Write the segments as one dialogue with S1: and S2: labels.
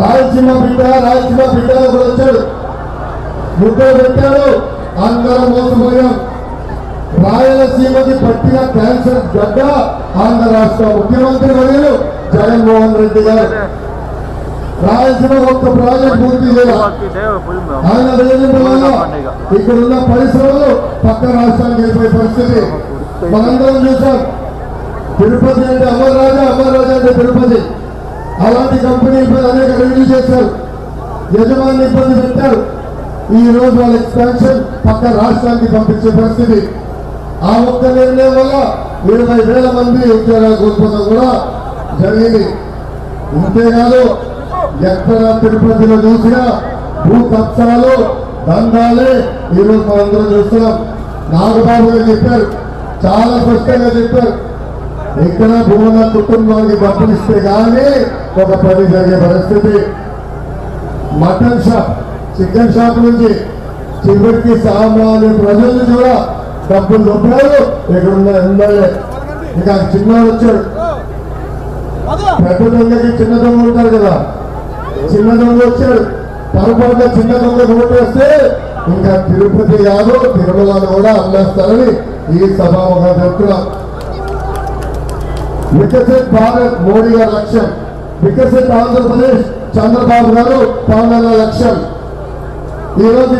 S1: రాయలసీమ బిడ్డ రాయలసీమ బిడ్డ కూడా వచ్చాడు ముద్ర పెట్టాడు అందరం మోసపోయాం. రాయలసీమకి పట్టిన క్యాన్సర్ గడ్డ ఆంధ్ర రాష్ట్ర ముఖ్యమంత్రి వర్యులు జగన్మోహన్ రెడ్డి గారు. రాయలసీమ ఒక్క ప్రాజెక్ట్ పూర్తి ఆయన వేధింపు ఇక్కడ ఉన్న పరిశ్రమలు పక్క రాష్ట్రానికి వెళ్ళిపోయే పరిస్థితి. మనందరం చూసాం. తిరుపతి అంటే అమర చేశారు యజమాని ఇబ్బంది పెట్టారు. ఈ రోజు వాళ్ళ ఎక్స్పాన్షన్ పక్క రాష్ట్రానికి పంపించే పరిస్థితి. ఆ ఒక్క నిర్ణయం వల్ల ఇరవై వేల మంది ఉద్యోగాలు కోల్పోవడం కూడా జరిగింది. అంతేకాదు ఎక్కడ తిరుపతిలో చూసినా భూ కబ్జాలు దందాలే ఈరోజు మనందరం చూస్తున్నాం. నాగబాబు గారు చెప్పారు చాలా స్పష్టంగా చెప్పారు. ఇక్కడ భూముల కుటుంబానికి డబ్బులు కానీ ఒక పని జరిగే పరిస్థితి. మటన్ షాప్ చికెన్ షాప్ నుంచి చివరికి సామాన్య ప్రజలు కూడా డబ్బులు దొబ్బారు ఇక్కడ ఉన్న ఎమ్మెల్యే ఇంకా చిన్న వచ్చాడు. పెద్ద దొంగకి చిన్న దొంగ ఉంటారు కదా. చిన్న దొంగ వచ్చాడు. పొరపాటున చిన్న దొంగకు ఓటేస్తే ఇంకా తిరుపతి కాదు తిరుమలను కూడా అమ్మేస్తారని ఈ సభాముఖం చెప్తున్నాం వికసిత్ భారత్ మోడీ గారి లక్ష్యం. వికసిత్ ఆంధ్రప్రదేశ్ చంద్రబాబు గారు పవన్ లక్షలు. లక్ష్యం ఈ రోజు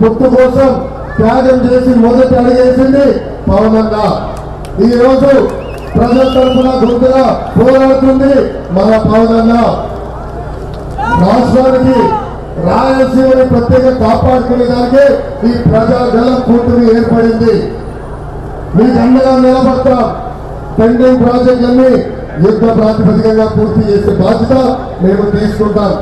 S1: పొత్తు కోసం త్యాగం చేసి మొదటి అడిగేసింది పవన్ అన్న ఈ రోజు ప్రజల తరఫున గుర్తుగా పోరాడుతుంది మన పవన్ అన్న రాష్ట్రానికి రాయలసీమని ప్రత్యేక కాపాడుకునే దానికి ఈ ప్రజాగలం కూటమి ఏర్పడింది. మీకు అండగా నిలబడతాం. పెండింగ్ ప్రాజెక్టులన్నీ యుద్ధ ప్రాతిపదికగా పూర్తి చేసే బాధ్యత మేము తీసుకుంటాం